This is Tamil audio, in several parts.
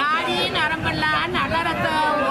நாடி நரம்பெல்லாம் நல்ல ரத்தம்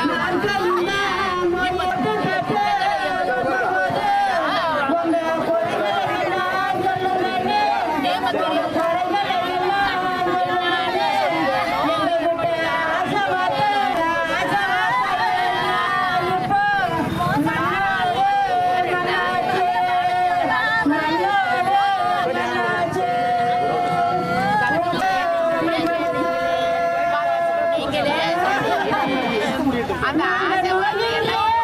அந்த Đã chín.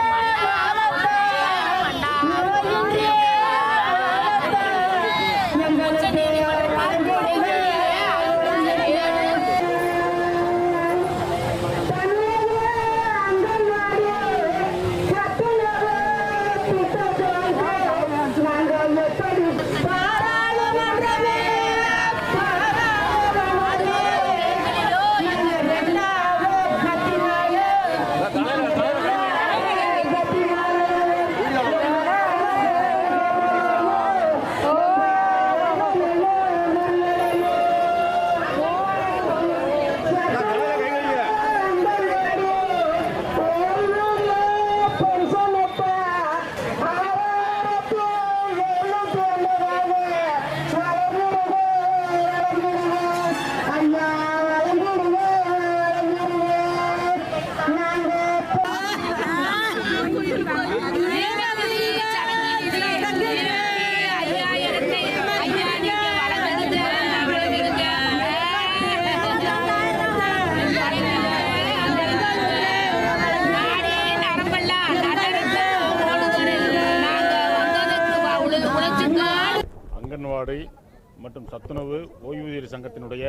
அங்கன்வாடி மற்றும் சத்துணவு ஓய்வூதியர் சங்கத்தினுடைய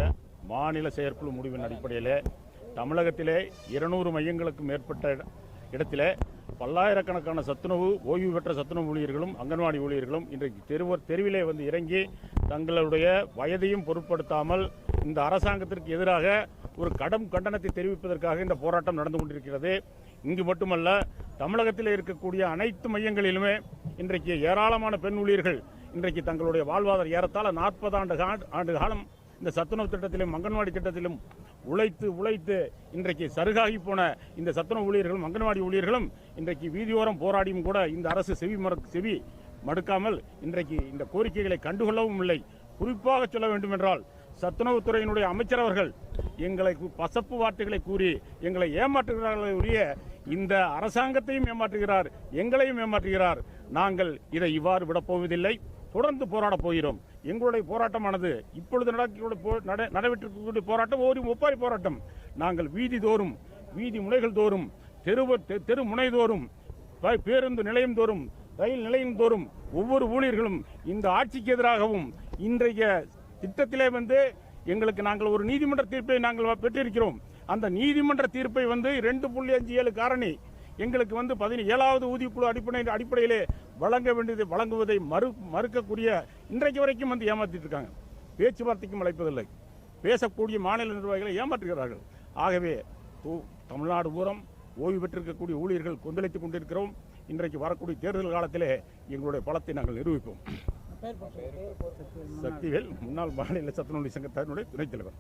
மாநில செயற்குழு முடிவின் அடிப்படையில் தமிழகத்திலே இருநூறு மையங்களுக்கு மேற்பட்ட இடத்திலே பல்லாயிரக்கணக்கான சத்துணவு ஓய்வு பெற்ற சத்துணவு ஊழியர்களும் அங்கன்வாடி ஊழியர்களும் இன்றைக்கு தெருவர் தெருவிலே வந்து இறங்கி தங்களுடைய வயதையும் பொருட்படுத்தாமல் இந்த அரசாங்கத்திற்கு எதிராக ஒரு கடும் கண்டனத்தை தெரிவிப்பதற்காக இந்த போராட்டம் நடந்து கொண்டிருக்கிறது. இங்கு மட்டுமல்ல தமிழகத்தில் இருக்கக்கூடிய அனைத்து மையங்களிலுமே இன்றைக்கு ஏராளமான பெண் ஊழியர்கள் இன்றைக்கு தங்களுடைய வாழ்வாதார ஏறத்தாழ நாற்பது ஆண்டு ஆண்டு காலம் இந்த சத்துணவு திட்டத்திலும் அங்கன்வாடி திட்டத்திலும் உழைத்து உழைத்து இன்றைக்கு சருகாகி போன இந்த சத்துணவு ஊழியர்களும் அங்கன்வாடி ஊழியர்களும் இன்றைக்கு வீதியோரம் போராடியும் கூட இந்த அரசு செவி மறு செவி மடுக்காமல் இன்றைக்கு இந்த கோரிக்கைகளை கண்டுகொள்ளவும் இல்லை. குறிப்பாக சொல்ல வேண்டும் என்றால் சத்துணவுத்துறையினுடைய அமைச்சர் அவர்கள் எங்களை பசப்பு வார்த்தைகளை கூறி எங்களை ஏமாற்றுகிறார்களே உரிய இந்த அரசாங்கத்தையும் ஏமாற்றுகிறார் எங்களையும் ஏமாற்றுகிறார். நாங்கள் இதை இவ்வாறு விடப்போவதில்லை. தொடர்ந்து போராடப் போகிறோம். எங்களுடைய போராட்டமானது இப்பொழுது நடக்கக்கூடிய போ- நடைபெற்றிருக்கக்கூடிய போராட்டம் ஒரு ஒப்பாரி போராட்டம். நாங்கள் வீதி தோறும் வீதி முனைகள் தோறும் தெரு தெரு முனை தோறும் பேருந்து நிலையம் தோறும் ரயில் நிலையம் தோறும் ஒவ்வொரு ஊழியர்களும் இந்த ஆட்சிக்கு எதிராகவும் இன்றைய திட்டத்திலே வந்து எங்களுக்கு நாங்கள் ஒரு நீதிமன்ற தீர்ப்பை நாங்கள் பெற்றிருக்கிறோம். அந்த நீதிமன்ற தீர்ப்பை வந்து ரெண்டு புள்ளி அஞ்சு ஏழு காரணி எங்களுக்கு வந்து பதினேழாவது ஊதியக்குழு அடிப்படை அடிப்படையிலே வழங்க வேண்டியதை வழங்குவதை மறு மறுக்கக்கூடிய இன்றைக்கு வரைக்கும் வந்து ஏமாற்றிட்டு இருக்காங்க. பேச்சுவார்த்தைக்கும் அழைப்பதில்லை. பேசக்கூடிய மாநில நிர்வாகிகளை ஏமாற்றுகிறார்கள். ஆகவே தமிழ்நாடு பூரம் ஓய்வு பெற்றிருக்கக்கூடிய ஊழியர்கள் கொந்தளித்துக் கொண்டிருக்கிறோம். இன்றைக்கு வரக்கூடிய தேர்தல் காலத்திலே எங்களுடைய பலத்தை நாங்கள் நிரூபிப்போம். சக்திவேல் முன்னாள் மாநில சத்துணவு சங்கத்தினுடைய துணைத் தலைவர்.